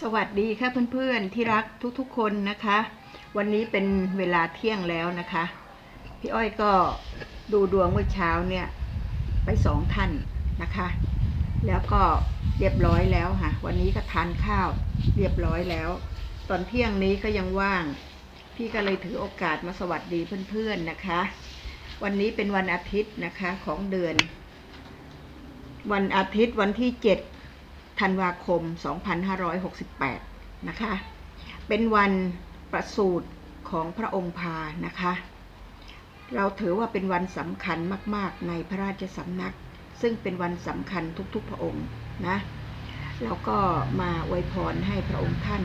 สวัสดีค่ะเพื่อนๆที่รักทุกๆคนนะคะ วันนี้เป็นเวลาเที่ยงแล้วนะคะ พี่อ้อยก็ดูดวงเมื่อเช้าเนี่ยไปสองท่านนะคะ แล้วก็เรียบร้อยแล้วค่ะ วันนี้ก็ทานข้าวเรียบร้อยแล้ว ตอนเที่ยงนี้ก็ยังว่าง พี่ก็เลยถือโอกาสมาสวัสดีเพื่อนๆนะคะ วันนี้เป็นวันอาทิตย์นะคะของเดือน วันอาทิตย์วันที่7 ธันวาคม 2568 นะคะ เป็นวันประสูติของพระองค์พานะคะ เราถือว่าเป็นวันสำคัญมาก ๆ ในพระราชสำนัก ซึ่งเป็นวันสำคัญทุกๆ พระองค์นะแล้วก็มาอวยพรให้พระองค์ท่าน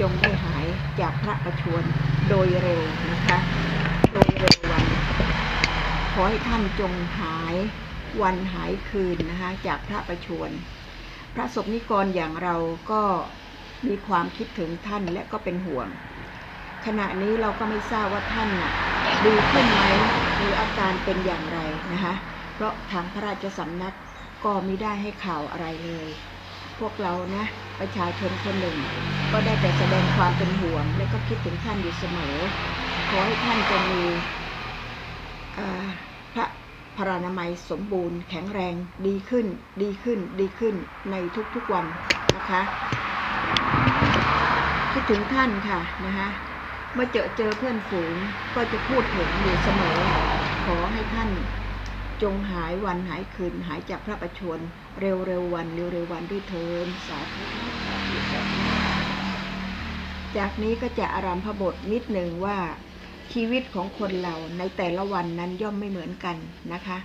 จงได้หายจากพระประชวรโดยเร็วนะคะ โดยเร็ววัน ขอให้ท่านจงหายวันหายคืนนะคะจากพระประชวร พระสงฆ์นิกรอย่างเราก็มีความคิดถึงท่านและก็เป็นห่วง ขณะนี้เราก็ไม่ทราบว่าท่านดีขึ้นไหมหรืออาการเป็นอย่างไรนะคะเพราะทางพระราชสำนักก็ไม่ได้ให้ข่าวอะไรเลย พวกเรานะประชาชนคนหนึ่ง ก็ได้แต่แสดงความเป็นห่วง และก็คิดถึงท่านอยู่เสมอ ขอให้ท่านจงมีอ่า พรานามัยสมบูรณ์แข็งแรงดีขึ้น ดีขึ้น ดีขึ้นในทุกๆวันนะคะ คิดถึงท่านค่ะนะคะเมื่อเจอเจอเพื่อนฝูงก็จะพูดถึงอยู่เสมอ ขอให้ท่านจงหายวันหายคืนหายจากพระประชวรเร็วเร็วๆวันเร็วเร็วๆวันด้วยเทินสาธุจากนี้ก็จะอารัมพบทนิดหนึ่งว่า ชีวิตของคนเราในแต่ละวันนั้นย่อมไม่เหมือนกันนะคะ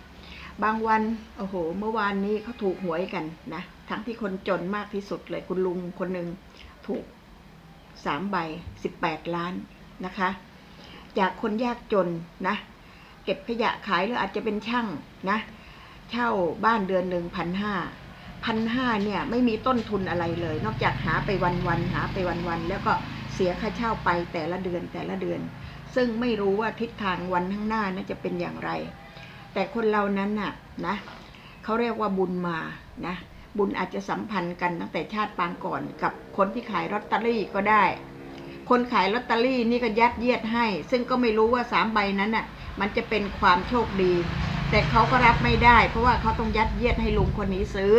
บางวันโอ้โห เมื่อวานนี้เขาถูกหวยกันนะทั้งที่คนจนมากที่สุดเลยคุณลุงคนหนึ่งถูกสามใบสิบแปดล้านนะคะ จากคนยากจนนะ เก็บขยะขายหรืออาจจะเป็นช่างนะ เช่าบ้านเดือนหนึ่งพันห้าพันห้าเนี่ยไม่มีต้นทุนอะไรเลย นอกจากหาไปวันๆหาไปวันๆแล้วก็เสียค่าเช่าไปแต่ละเดือนแต่ละเดือน ซึ่งไม่รู้ว่าทิศทางวันข้างหน้าน่าจะเป็นอย่างไร แต่คนเรานั้นน่ะนะเขาเรียกว่าบุญมานะบุญอาจจะสัมพันธ์กันตั้งแต่ชาติปางก่อนกับคนที่ขายลอตเตอรี่ก็ได้ คนขายลอตเตอรี่นี่ก็ยัดเยียดให้ ซึ่งก็ไม่รู้ว่าสามใบนั้นน่ะมันจะเป็นความโชคดี แต่เขาก็รับไม่ได้ เพราะว่าเขาต้องยัดเยียดให้ลุงคนนี้ซื้อ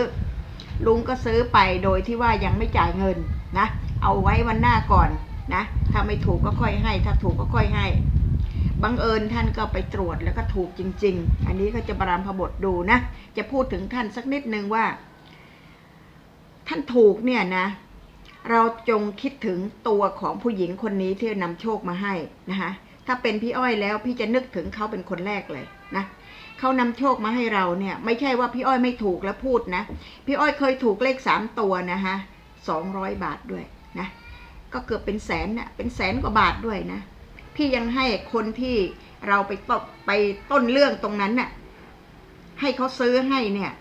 ลุงก็ซื้อไปโดยที่ว่ายังไม่จ่ายเงินนะ เอาไว้วันหน้าก่อน นะถ้าไม่ถูกก็ค่อยให้ ถ้าถูกก็ค่อยให้บังเอิญท่านก็ไปตรวจแล้วก็ถูกจริง ๆ อันนี้ก็จะบรามพบทดูนะ จะพูดถึงท่านสักนิดนึงว่า ท่านถูกเนี่ยนะ เราจงคิดถึงตัวของผู้หญิงคนนี้ที่นำโชคมาให้นะคะถ้าเป็นพี่อ้อยแล้วพี่จะนึกถึงเขาเป็นคนแรกเลยนะเขานำโชคมาให้เราเนี่ย ไม่ใช่ว่าพี่อ้อยไม่ถูกแล้วพูดนะ พี่อ้อยเคยถูกเลขสามตัวนะคะสองร้อยบาทด้วยนะ ก็เกือบเป็นแสนนะ่ะเป็นแสนกว่าบาทด้วยนะ พี่ยังให้คนที่เราไปตบไปต้นเรื่องตรงนั้นน่ะให้เขาซื้อให้เนี่ย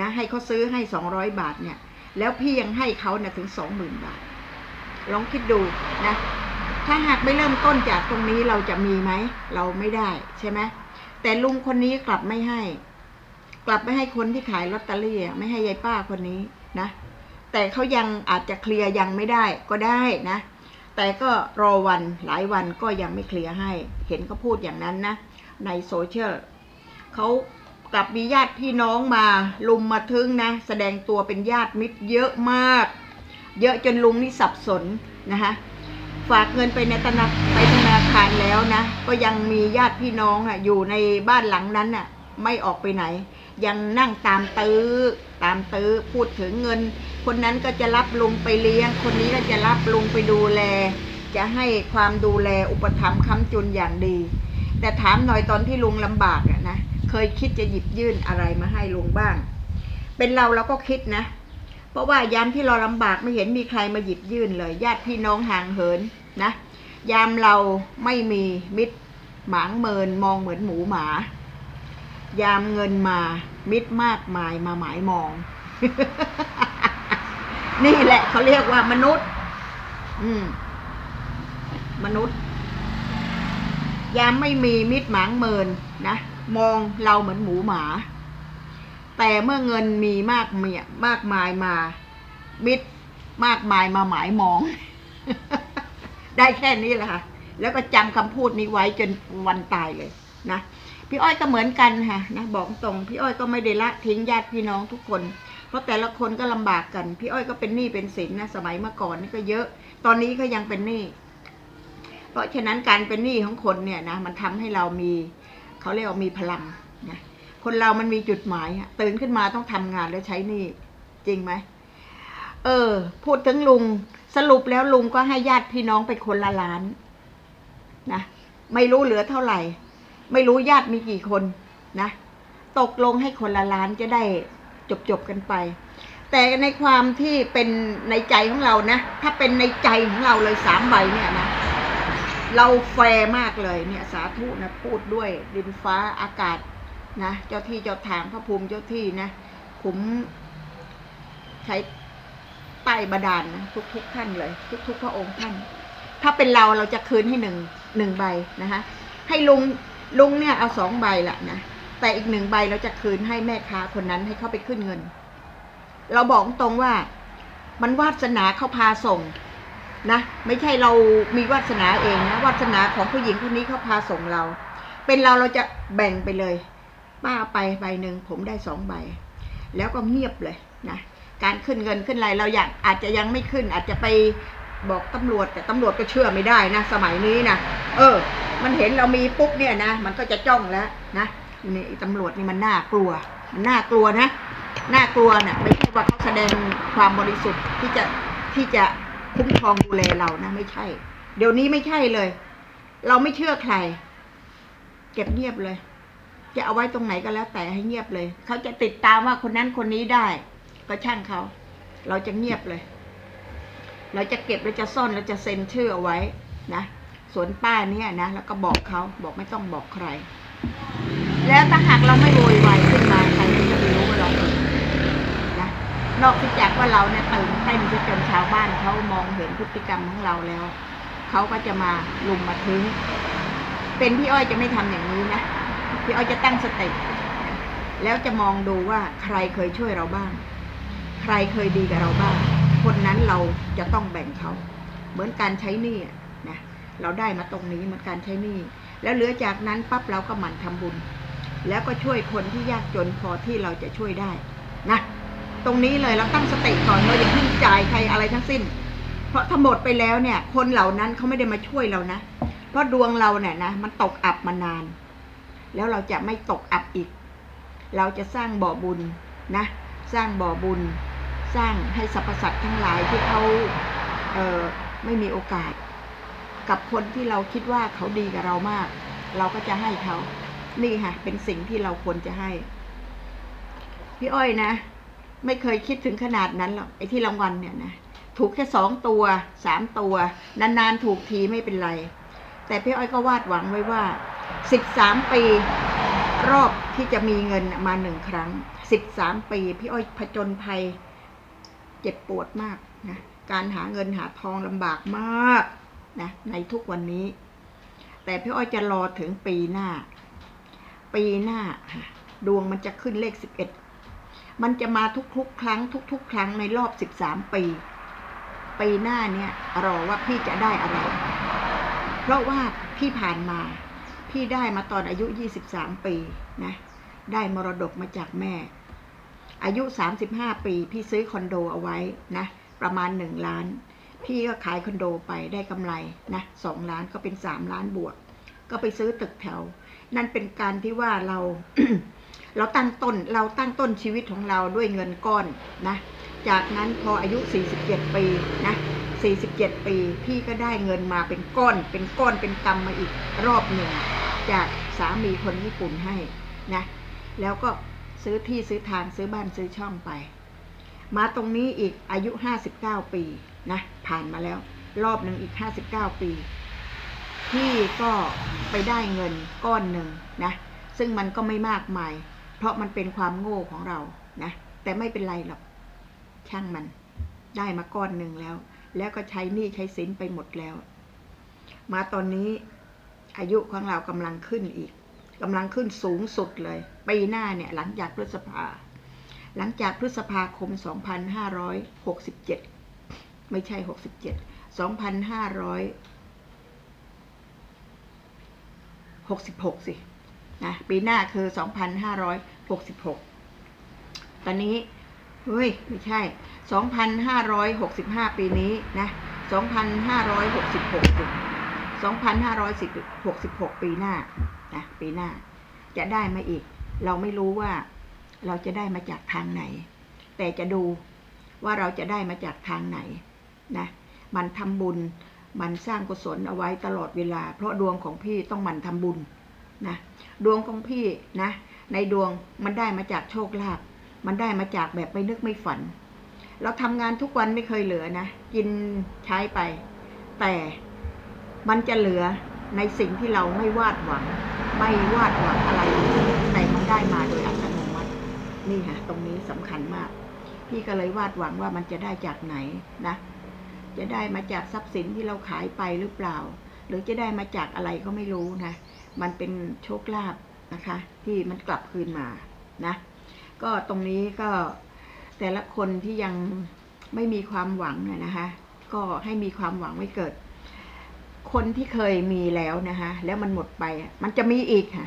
นะให้เขาซื้อให้สองร้อยบาทเนี่ย แล้วพี่ยังให้เขานะถึงสองหมื่นบาท ลองคิดดูนะ ถ้าหากไม่เริ่มต้นจากตรงนี้เราจะมีไหม เราไม่ได้ใช่ไหมแต่ลุงคนนี้กลับไม่ให้ กลับไม่ให้คนที่ขายลอตเตอรี่ไม่ให้ยายป้าคนนี้นะ แต่เขายังอาจจะเคลียร์ยังไม่ได้ก็ได้นะ แต่ก็รอวันหลายวันก็ยังไม่เคลียร์ให้ เห็นเขาพูดอย่างนั้นนะ ในโซเชียลเขากลับมีญาติพี่น้องมาลุมมาทึงนะ แสดงตัวเป็นญาติมิตรเยอะมาก เยอะจนลุงนี่สับสนนะคะฝากเงินไปในธนาไปธนาคารแล้วนะ ก็ยังมีญาติพี่น้องอะอยู่ในบ้านหลังนั้นอะไม่ออกไปไหน ยังนั่งตามตื้อตามตื้อพูดถึงเงิน คนนั้นก็จะรับลุงไปเลี้ยง คนนี้ก็จะรับลุงไปดูแล จะให้ความดูแลอุปถัมภ์ค้ำจุนอย่างดี แต่ถามหน่อยตอนที่ลุงลำบากอะนะเคยคิดจะหยิบยื่นอะไรมาให้ลุงบ้าง เป็นเราเราก็คิดนะ เพราะว่ายามที่เราลำบากไม่เห็นมีใครมาหยิบยื่นเลย ญาติพี่น้องห่างเหินนะ ยามเราไม่มีมิตรหมางเมินมองเหมือนหมูหมา ยามเงินมามิตรมากมายมาหมายมอง นี่แหละเขาเรียกว่ามนุษย์ อืม มนุษย์ ยามไม่มีมิตรหมางเมินนะมองเราเหมือนหมูหมา แต่เมื่อเงินมีมากเมียมากมายมา มิตรมากมายมาหมายมอง ได้แค่นี้แหละค่ะ แล้วก็จำคำพูดนี้ไว้จนวันตายเลยนะ พี่อ้อยก็เหมือนกันค่ะนะบอกตรงพี่อ้อยก็ไม่ได้ละทิ้งญาติพี่น้องทุกคน เพราะแต่ละคนก็ลำบากกัน พี่อ้อยก็เป็นหนี้เป็นสินนะสมัยเมื่อก่อนนี่ก็เยอะ ตอนนี้ก็ยังเป็นหนี้เพราะฉะนั้นการเป็นหนี้ของคนเนี่ยนะมันทำให้เรามีเขาเรียกว่ามีพลังนะคนเรามันมีจุดหมายตื่นขึ้นมาต้องทำงานแล้วใช้หนี้จริงไหมเออ พูดถึงลุงสรุปแล้วลุงก็ให้ญาติพี่น้องไปคนละล้านนะไม่รู้เหลือเท่าไหร่ ไม่รู้ญาติมีกี่คนนะ ตกลงให้คนละล้านจะได้จบจบกันไป แต่ในความที่เป็นในใจของเรานะ ถ้าเป็นในใจของเราเลยสามใบเนี่ยนะ เราแฟร์มากเลยเนี่ยสาธุนะพูดด้วยดินฟ้าอากาศนะเจ้าที่เจ้าทางพระภูมิเจ้าที่นะขุมใช้ใต้บาดาลนะทุกทุกๆท่านเลย ทุกทุกๆพระองค์ท่าน ถ้าเป็นเราเราจะคืนให้หนึ่งหนึ่งใบนะคะให้ลุง ลุงเนี่ยเอาสองใบละนะแต่อีกหนึ่งใบเราจะคืนให้แม่ค้าคนนั้นให้เขาไปขึ้นเงิน เราบอกตรงว่า มันวาสนาเขาพาส่งนะไม่ใช่เรามีวาสนาเองนะวาสนาของผู้หญิงคนนี้เขาพาส่งเรา เป็นเราเราจะแบ่งไปเลย ป้าไปใบหนึ่งผมได้สองใบ แล้วก็เงียบเลยนะการขึ้นเงินขึ้นอะไรเราอยากอาจจะยังไม่ขึ้นอาจจะไป บอกตำรวจแต่ตำรวจก็เชื่อไม่ได้นะสมัยนี้นะเออ มันเห็นเรามีปุ๊บเนี่ยนะมันก็จะจ้องแล้วนะนี่ตำรวจนี่มันน่ากลัว มันน่ากลัวนะน่ากลัวนะ่ะไม่ใช่ว่าเขาแสดงความบริสุทธิ์ที่จะที่จะคุ้มครองดูแลเรานะไม่ใช่ เดี๋ยวนี้ไม่ใช่เลย เราไม่เชื่อใคร เก็บเงียบเลย จะเอาไว้ตรงไหนก็แล้วแต่ให้เงียบเลย เขาจะติดตามว่าคนนั้นคนนี้ได้ ก็ช่างเขา เราจะเงียบเลย เราจะเก็บเราจะซ่อนเราจะเซ็นชื่อเอาไว้นะสวนป้าเนี่ยนะแล้วก็บอกเขาบอกไม่ต้องบอกใคร แล้วถ้าหากเราไม่โวยวายขึ้นมาใครก็จะรู้ว่าเราเป็นนะนอกจากว่าเราเนี่ยตื่นเต้นจนชาวบ้านเขามองเห็นพฤติกรรมของเราแล้วเขาก็จะมาลุมมาทิ้ง เป็นพี่อ้อยจะไม่ทำอย่างนี้นะพี่อ้อยจะตั้งสติแล้วจะมองดูว่าใครเคยช่วยเราบ้าง ใครเคยดีกับเราบ้าง คนนั้นเราจะต้องแบ่งเขา เหมือนการใช้หนี้นะเราได้มาตรงนี้เหมือนการใช้หนี้แล้วเหลือจากนั้นปั๊บเราก็หมั่นทำบุญ แล้วก็ช่วยคนที่ยากจนพอที่เราจะช่วยได้นะตรงนี้เลยเราตั้งสติก่อนเราอย่าเพิ่งจ่ายใครอะไรทั้งสิ้น เพราะถ้าหมดไปแล้วเนี่ย คนเหล่านั้นเขาไม่ได้มาช่วยเรานะ เพราะดวงเราเนี่ยนะมันตกอับมานาน แล้วเราจะไม่ตกอับอีก เราจะสร้างบ่อบุญนะ สร้างบ่อบุญ สร้างให้สรรพสัตว์ทั้งหลายที่เขาเไม่มีโอกาส กับคนที่เราคิดว่าเขาดีกับเรามาก เราก็จะให้เขา นี่ค่ะ เป็นสิ่งที่เราควรจะให้ พี่อ้อยนะ ไม่เคยคิดถึงขนาดนั้นหรอกไอ้ที่รางวัลเนี่ยนะถูกแค่สองตัวสามตัวนานๆถูกทีไม่เป็นไร แต่พี่อ้อยก็วาดหวังไว้ว่าสิบสามปีรอบที่จะมีเงินมาหนึ่งครั้งสิบสามปี พี่อ้อยผจญภัย เจ็บปวดมากนะการหาเงินหาทองลำบากมากนะในทุกวันนี้ แต่พี่อ้อยจะรอถึงปีหน้า ปีหน้าค่ะดวงมันจะขึ้นเลขสิบเอ็ดมันจะมาทุกๆ ครั้ง ทุก ๆ ครั้งในรอบสิบสามปี ปีหน้าเนี่ยรอว่าพี่จะได้อะไร เพราะว่าพี่ผ่านมาพี่ได้มาตอนอายุยี่สิบสามปีนะ ได้มรดกมาจากแม่ อายุ 35 ปี พี่ซื้อคอนโดเอาไว้นะ ประมาณ 1 ล้าน พี่ก็ขายคอนโดไปได้กำไรนะสองล้านก็เป็น 3 ล้านบวก ก็ไปซื้อตึกแถว นั่นเป็นการที่ว่าเราเราตั้งต้นเราตั้งต้นชีวิตของเราด้วยเงินก้อนนะ จากนั้นพออายุ 47 ปีนะ 47 ปี พี่ก็ได้เงินมาเป็นก้อน เป็นก้อนเป็นกำมาอีกรอบหนึ่งจากสามีคนญี่ปุ่นให้นะ แล้วก็ ซื้อที่ซื้อทางซื้อบ้านซื้อช่องไป มาตรงนี้อีกอายุ 59 ปีนะผ่านมาแล้ว รอบหนึ่งอีก 59 ปีพี่ก็ไปได้เงินก้อนหนึ่งนะ ซึ่งมันก็ไม่มากมาย เพราะมันเป็นความโง่ของเรานะ แต่ไม่เป็นไรหรอก ช่างมัน ได้มาก้อนหนึ่งแล้ว แล้วก็ใช้หนี้ใช้สินไปหมดแล้ว มาตอนนี้อายุของเรากำลังขึ้นอีก กำลังขึ้นสูงสุดเลย ปีหน้าเนี่ยหลังจากพฤษภา หลังจากพฤษภาคม 2567 ไม่ใช่หกสิบเจ็ดสองพันห้าร้อยหกสิบหกสินะปีหน้าคือสองพันห้าร้อยหกสิบหกตอนนี้ เฮ้ย ไม่ใช่สองพันห้าร้อยหกสิบห้าปีนี้นะสองพันห้าร้อยหกสิบหกสองพันห้าร้อยสิบหกสิบหกปีหน้า นะปีหน้า จะได้มาอีก เราไม่รู้ว่าเราจะได้มาจากทางไหน แต่จะดูว่าเราจะได้มาจากทางไหนนะมันทำบุญมันสร้างกุศลเอาไว้ตลอดเวลา เพราะดวงของพี่ต้องมันทำบุญนะดวงของพี่นะ ในดวงมันได้มาจากโชคลาภมันได้มาจากแบบไม่นึกไม่ฝัน เราทำงานทุกวันไม่เคยเหลือนะ กินใช้ไป แต่มันจะเหลือในสิ่งที่เราไม่วาดหวัง ไม่วาดหวังอะไรแต่มันได้มาโดยอัตโนมัตินี่ค่ะตรงนี้สำคัญมาก พี่ก็เลยวาดหวังว่ามันจะได้จากไหนนะ จะได้มาจากทรัพย์สินที่เราขายไปหรือเปล่า หรือจะได้มาจากอะไรก็ไม่รู้นะ มันเป็นโชคลาภนะคะ ที่มันกลับคืนมานะ ก็ตรงนี้ก็แต่ละคนที่ยังไม่มีความหวังนะนะคะ ก็ให้มีความหวังไว้เกิด คนที่เคยมีแล้วนะคะแล้วมันหมดไป มันจะมีอีกค่ะ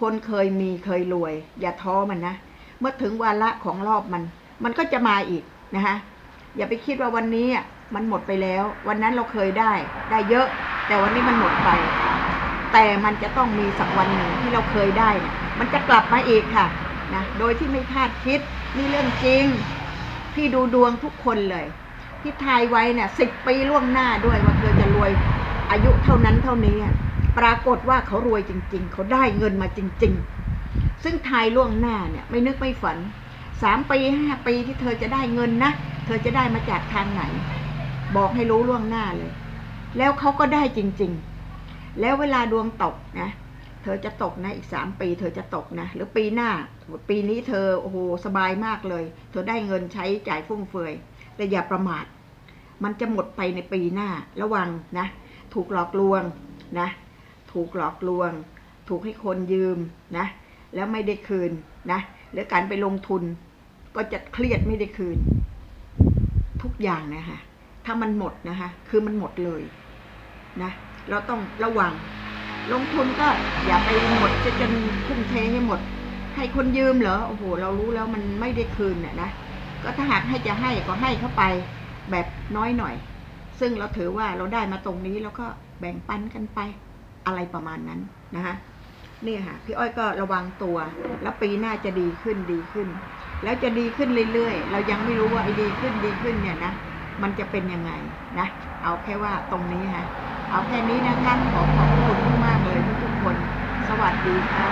คนเคยมีเคยรวย อย่าท้อมันนะ เมื่อถึงวาระของรอบมัน มันก็จะมาอีกนะคะอย่าไปคิดว่าวันนี้มันหมดไปแล้ว วันนั้นเราเคยได้ได้เยอะ แต่วันนี้มันหมดไป แต่มันจะต้องมีสักวันหนึ่งที่เราเคยได้มันจะกลับมาอีกค่ะนะโดยที่ไม่คาดคิดนี่เรื่องจริงพี่ดูดวงทุกคนเลยพี่ทายไว้เนี่ยสิบปีล่วงหน้าด้วยว่าเธอจะรวย อายุเท่านั้นเท่านี้อะปรากฏว่าเขารวยจริง ๆ เขาได้เงินมาจริง ๆ ซึ่งทายล่วงหน้าเนี่ยไม่นึกไม่ฝันสามปีห้าปีที่เธอจะได้เงินนะ เธอจะได้มาจากทางไหน บอกให้รู้ล่วงหน้าเลย แล้วเขาก็ได้จริง ๆ แล้วเวลาดวงตกนะเธอจะตกนะอีกสามปี เธอจะตกนะ หรือปีหน้า ปีนี้เธอโอ้โหสบายมากเลย เธอได้เงินใช้จ่ายฟุ่มเฟือยแต่อย่าประมาท มันจะหมดไปในปีหน้าระวังนะ ถูกหลอกลวงนะ ถูกหลอกลวง ถูกให้คนยืมนะ แล้วไม่ได้คืนนะหรือการไปลงทุน ก็จะเครียดไม่ได้คืน ทุกอย่างนะคะถ้ามันหมดนะคะ คือมันหมดเลยนะ เราต้องระวัง ลงทุนก็อย่าไปหมดจะจนทุ่มเทให้หมด ให้คนยืมเหรอ โอ้โห เรารู้แล้วมันไม่ได้คืนน่ะนะ ก็ถ้าหากให้จะให้ก็ให้เข้าไปแบบน้อยหน่อย ซึ่งเราถือว่าเราได้มาตรงนี้แล้วก็แบ่งปันกันไปอะไรประมาณนั้นนะคะนี่ค่ะพี่อ้อยก็ระวังตัว แล้วปีหน้าจะดีขึ้นดีขึ้น แล้วจะดีขึ้นเรื่อยๆ เรายังไม่รู้ว่าไอ้ดีขึ้นดีขึ้นเนี่ยนะมันจะเป็นยังไงนะเอาแค่ว่าตรงนี้ค่ะเอาแค่นี้นะคะขอขอบคุณมากเลยทุกๆคน สวัสดีค่ะ